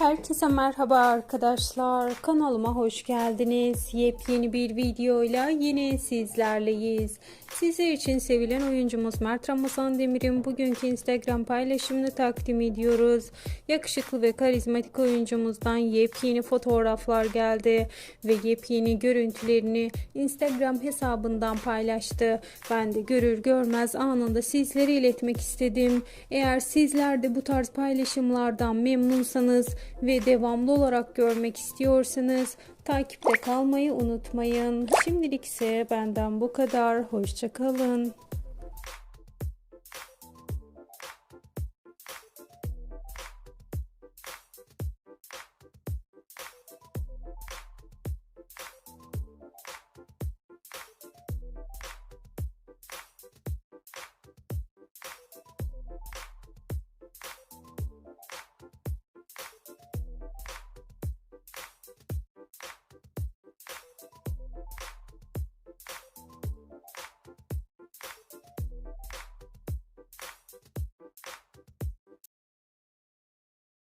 Herkese merhaba arkadaşlar. Kanalıma hoş geldiniz. Yepyeni bir videoyla yine sizlerleyiz. Sizler için sevilen oyuncumuz Mert Ramazan Demir'in bugünkü Instagram paylaşımını takdim ediyoruz. Yakışıklı ve karizmatik oyuncumuzdan yepyeni fotoğraflar geldi ve yepyeni görüntülerini Instagram hesabından paylaştı. Ben de görür görmez anında sizlere iletmek istedim. Eğer sizler de bu tarz paylaşımlardan memnunsanız ve devamlı olarak görmek istiyorsanız takipte kalmayı unutmayın. Şimdilik ise benden bu kadar. Hoşçakalın.